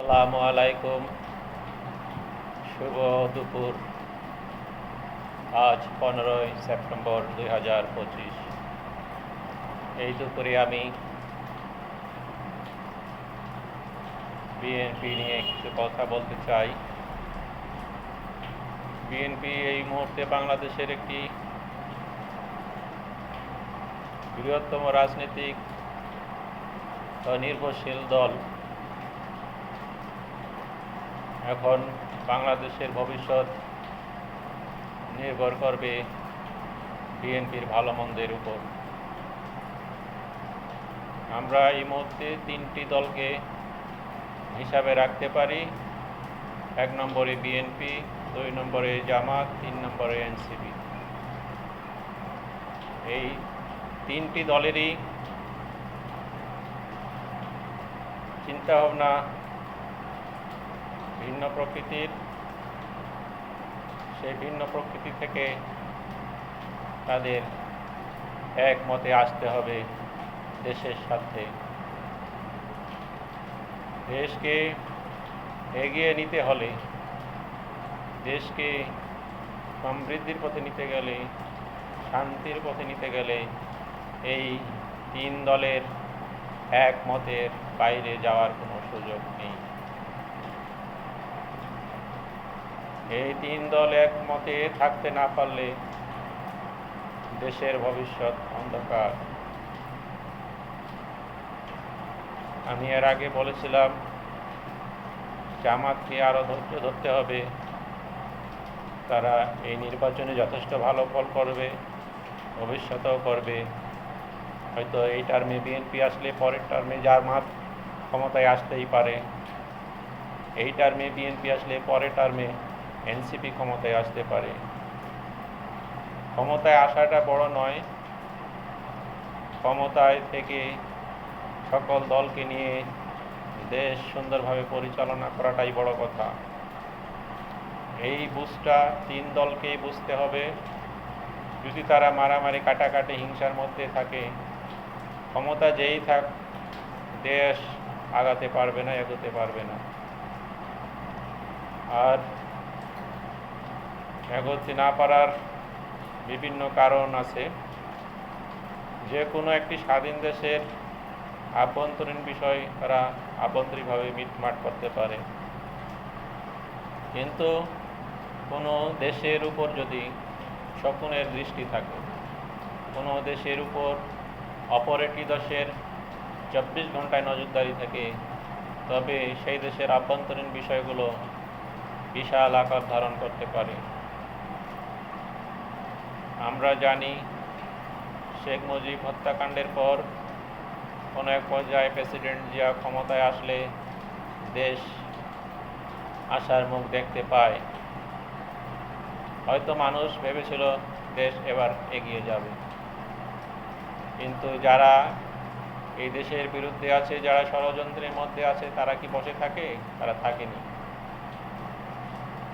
আসসালামু আলাইকুম। শুভ দুপুর। আজ পনেরোই সেপ্টেম্বর দুই হাজার পঁচিশ। এই দুপুরে আমি বিএনপি নিয়ে কিছু কথা বলতে চাই। বিএনপি এই মুহূর্তে বাংলাদেশের একটি বৃহত্তম রাজনৈতিক নির্ভরশীল দল। এখন বাংলাদেশের ভবিষ্যৎ নির্ভর করবে বিএনপির ভালো মন্দের উপর। আমরা এই মুহূর্তে তিনটি দলকে হিসাবে রাখতে পারি। এক নম্বরে বিএনপি, দুই নম্বরে জামাত, তিন নম্বরে এনসিপি। এই তিনটি দলেরই চিন্তাভাবনা ভিন্ন প্রকৃতির, সেই ভিন্ন প্রকৃতি থেকে তাদের একমতে আসতে হবে দেশের সাথে দেশকে এগিয়ে নিতে হলে, দেশকে সমৃদ্ধির পথে নিতে গেলে, শান্তির পথে নিতে গেলে এই তিন দলের একমতের বাইরে যাওয়ার কোনো সুযোগ নেই। এই তিন দল একমতে থাকতে না পারলে দেশের ভবিষ্যৎ অন্ধকার। আমি এর আগে বলেছিলাম জামাতকে আরও ধৈর্য ধরতে হবে। তারা এই নির্বাচনে যথেষ্ট ভালো ফল করবে, ভবিষ্যতেও করবে। হয়তো এই টার্মে বিএনপি আসলে পরের টার্মে জামাত ক্ষমতায় আসতেই পারে। এই টার্মে বিএনপি আসলে পরের টার্মে এনসিপি ক্ষমতায় আসতে পারে। ক্ষমতায় আসাটা বড় নয়। ক্ষমতায় থেকে সকল দলকে নিয়ে দেশ সুন্দরভাবে পরিচালনা করাটাই বড় কথা। এই বুঝটা তিন দলকেই বুঝতে হবে। যদি তারা মারামারি, কাটাকাটি, হিংসার মধ্যে থাকে, ক্ষমতা যেই থাক, দেশ আগাতে পারবে না, এগোতে পারবে না। আর এগোতে না পারার বিভিন্ন কারণ আছে। যে কোনো একটি স্বাধীন দেশের আভ্যন্তরীণ বিষয় তারা আভ্যন্তরীণভাবে মিটমাট করতে পারে। কিন্তু কোনো দেশের উপর যদি শকুনের দৃষ্টি থাকে, কোনো দেশের উপর অপর একটি দেশের চব্বিশ ঘন্টায় নজরদারি থাকে, তবে সেই দেশের আভ্যন্তরীণ বিষয়গুলো বিশাল আকার ধারণ করতে পারে। আমরা জানি শেখ মুজিব হত্যাকাণ্ডের পর কোনো এক পর্যায়ে প্রেসিডেন্ট জিয়া ক্ষমতায় আসলে দেশ আশার মুখ দেখতে পায়। হয়তো মানুষ ভেবেছিল দেশ এবার এগিয়ে যাবে। কিন্তু যারা এই দেশের বিরুদ্ধে আছে, যারা ষড়যন্ত্রের মধ্যে আছে, তারা কি বসে থাকে? তারা থাকেনি।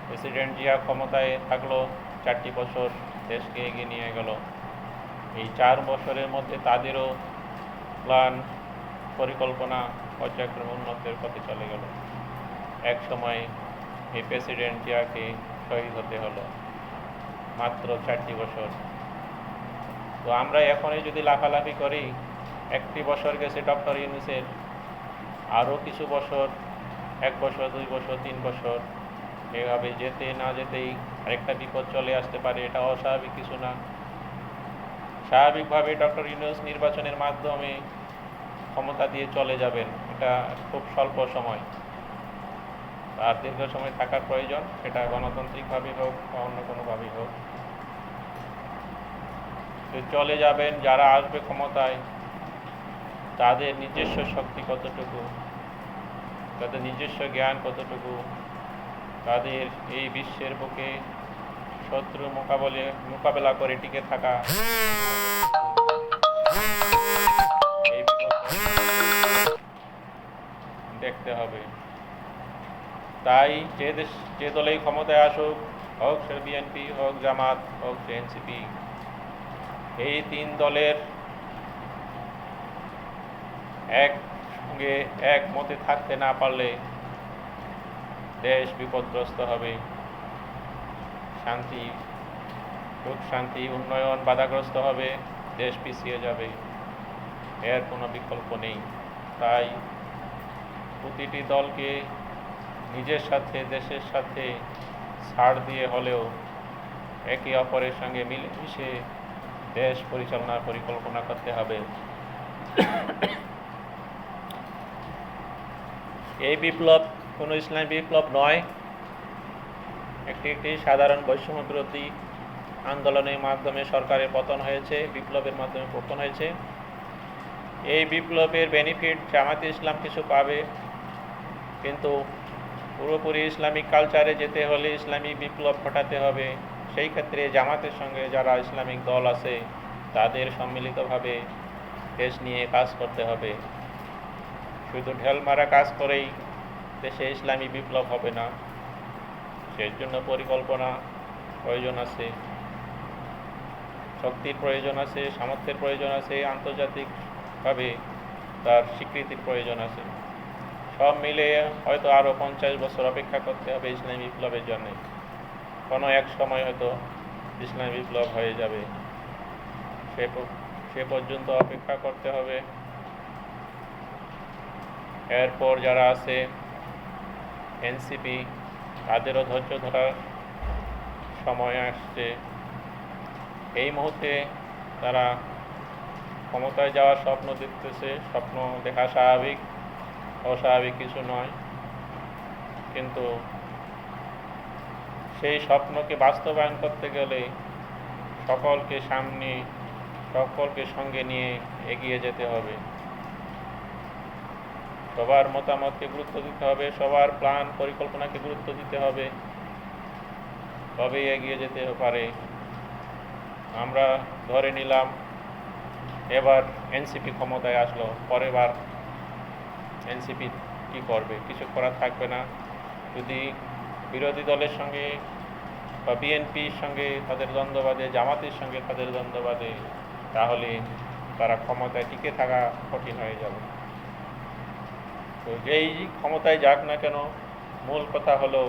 প্রেসিডেন্ট জিয়া ক্ষমতায় থাকল চারটি বছর। দেশকে এগিয়ে নিয়ে গেল। এই চার বছরের মধ্যে তাদেরও প্ল্যান পরিকল্পনা, পর্যায়ক্রমে উন্নতির পথে চলে গেল। এক সময় এই প্রেসিডেন্ট জিয়াকে শহীদ হতে হলো, মাত্র চারটি বছর। তো আমরা এখনই যদি লাফালাফি করি, একটি বছর গেছে ডক্টর ইউনুসের, আরও কিছু বছর, এক বছর, দুই বছর, তিন বছর, এভাবে যেতে না যেতেই আরেকটা বিপদ চলে আসতে পারে, এটা অস্বাভাবিক কিছু না। স্বাভাবিকভাবে ডক্টর ইউনুস নির্বাচনের মাধ্যমে ক্ষমতা দিয়ে চলে যাবেন, এটা খুব স্বল্প সময়। আর দীর্ঘ সময় থাকার প্রয়োজন, সেটা গণতান্ত্রিকভাবে হোক বা অন্য কোনোভাবেই হোক। চলে যাবেন, যারা আসবে ক্ষমতায়, তাদের নিজস্ব শক্তি কতটুকু? তাদের নিজস্ব জ্ঞান কতটুকু? তাদের এই বিশ্বের বুকে শত্রু মোকাবলে, মোকাবেলা করে টিকে থাকা। দেখতে হবে। তাই যে দেশ, যে দলেই ক্ষমতায় আসুক, হোক সে বিএনপি, হোক জামাত, হোক এনসিপি, এই তিন দলের এক সঙ্গে এক মতে থাকতে না পারলে দেশ বিপদগ্রস্ত হবে। শান্তি শান্তি, উন্নয়ন বাধাগ্রস্ত হবে, দেশ পিছিয়ে যাবে। এর কোনো বিকল্প নেই। তাই প্রতিটি দলকে নিজের সাথে দেশের সাথে ছাড় দিয়ে হলেও একে অপরের সঙ্গে মিলেমিশে দেশ পরিচালনার পরিকল্পনা করতে হবে। এই বিপ্লব কোনো ইসলামী বিপ্লব নয়। একটি একটি সাধারণ বৈষম্য বিরোধী আন্দোলনের মাধ্যমে সরকারের পতন হয়েছে, বিপ্লবের মাধ্যমে পতন হয়েছে। এই বিপ্লবের বেনিফিট জামাতে ইসলাম কিছু পাবে, কিন্তু পুরোপুরি ইসলামিক কালচারে যেতে হলে ইসলামী বিপ্লব ঘটাতে হবে। সেই ক্ষেত্রে জামাতের সঙ্গে যারা ইসলামিক দল আছে, তাদের সম্মিলিতভাবে দেশ নিয়ে কাজ করতে হবে। শুধু ঢেল মারা কাজ করেই দেশে ইসলামী বিপ্লব হবে না। সেই জন্য পরিকল্পনা প্রয়োজন আছে। শক্তির প্রয়োজন আছে, সামর্থ্যের প্রয়োজন আছে, আন্তর্জাতিকভাবে তার স্বীকৃতির প্রয়োজন আছে। সব মিলে হয়তো আরও পঞ্চাশ বছর অপেক্ষা করতে হবে ইসলামী বিপ্লবের জন্য। কোনো এক সময় হয়তো ইসলামী বিপ্লব হয়ে যাবে। সে সে পর্যন্ত অপেক্ষা করতে হবে। এরপর যারা আছে, এনসিপি তাদেরও ধৈর্য ধরার সময় আসছে। এই মুহূর্তে তারা ক্ষমতায় যাওয়ার স্বপ্ন দেখতেছে। স্বপ্ন দেখা স্বাভাবিক, অস্বাভাবিক কিছু নয়। কিন্তু সেই স্বপ্নকে বাস্তবায়ন করতে গেলে সকলকে সামনে, সকলকে সঙ্গে নিয়ে এগিয়ে যেতে হবে। সবার মতামতকে গুরুত্ব দিতে হবে, সবার প্ল্যান পরিকল্পনাকে গুরুত্ব দিতে হবে। তবেই এগিয়ে যেতে পারে। আমরা ধরে নিলাম, এবার এনসিপি ক্ষমতায় আসলো, পরের বার এনসিপি কি করবে? কিছু করার থাকবে না। যদি বিরোধী দলের সঙ্গে বা বিএনপির সঙ্গে তাদের দ্বন্দ্ব বাঁধে, জামাতের সঙ্গে তাদের দ্বন্দ্ব বাঁধে, তাহলে তারা ক্ষমতায় টিকে থাকা কঠিন হয়ে যাবে। তো যেই ক্ষমতায় যাক না কেন, মূল কথা হলো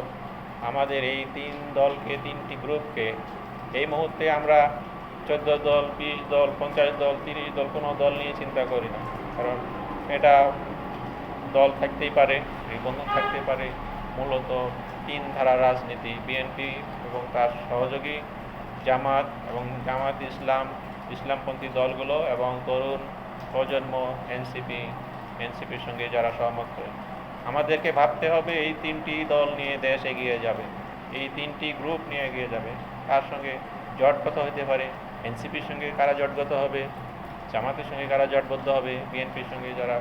আমাদের এই তিন দলকে, তিনটি গ্রুপকে এই মুহূর্তে আমরা চোদ্দ দল, বিশ দল, পঞ্চাশ দল, তিরিশ দল কোনো দল নিয়ে চিন্তা করি না। কারণ এটা দল থাকতেই পারে নিবন্ধন থাকতে পারে। মূলত তিন ধারা রাজনীতি, বিএনপি এবং তার সহযোগী জামাত এবং জামাত ইসলাম, ইসলামপন্থী দলগুলো এবং তরুণ প্রজন্ম, এনসিপি এনসিপির সঙ্গে যারা সহমত করে আমাদেরকে ভাবতে হবে এই তিনটি দল নিয়ে দেশ এগিয়ে যাবে, এই তিনটি গ্রুপ নিয়ে এগিয়ে যাবে। তার সঙ্গে জটগত হতে পারে? এনসিপির সঙ্গে কারা জটগত হবে? জামাতের সঙ্গে কারা জটবদ্ধ হবে? বিএনপির সঙ্গে যারা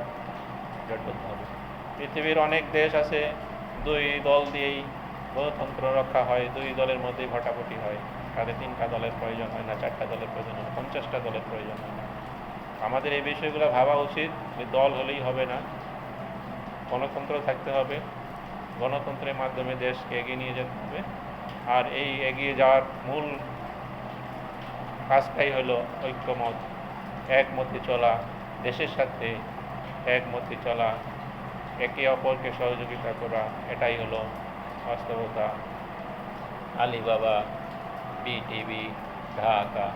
জটবদ্ধ হবে। পৃথিবীর অনেক দেশ আছে, দুই দল দিয়েই গণতন্ত্র রক্ষা হয়, দুই দলের মধ্যেই ভটাভটি হয়। তাদের তিনটা দলের প্রয়োজন হয় না, চারটা দলের প্রয়োজন হয় না, পঞ্চাশটা দলের প্রয়োজন হয় না। আমাদের এই বিষয়গুলো ভাবা উচিত যে দল হলেই হবে না। গণতন্ত্র থাকতে হবে। গণতন্ত্রের মাধ্যমে দেশকে এগিয়ে নিয়ে যেতে হবে। আর এই এগিয়ে যাওয়ার মূল কাজটাই হলো ঐক্যমত, একমতে চলা, দেশের সাথে একমতে চলা, একে অপরকে সহযোগিতা করা, এটাই হলো বাস্তবতা। Alibaba, BTV, Dhaka.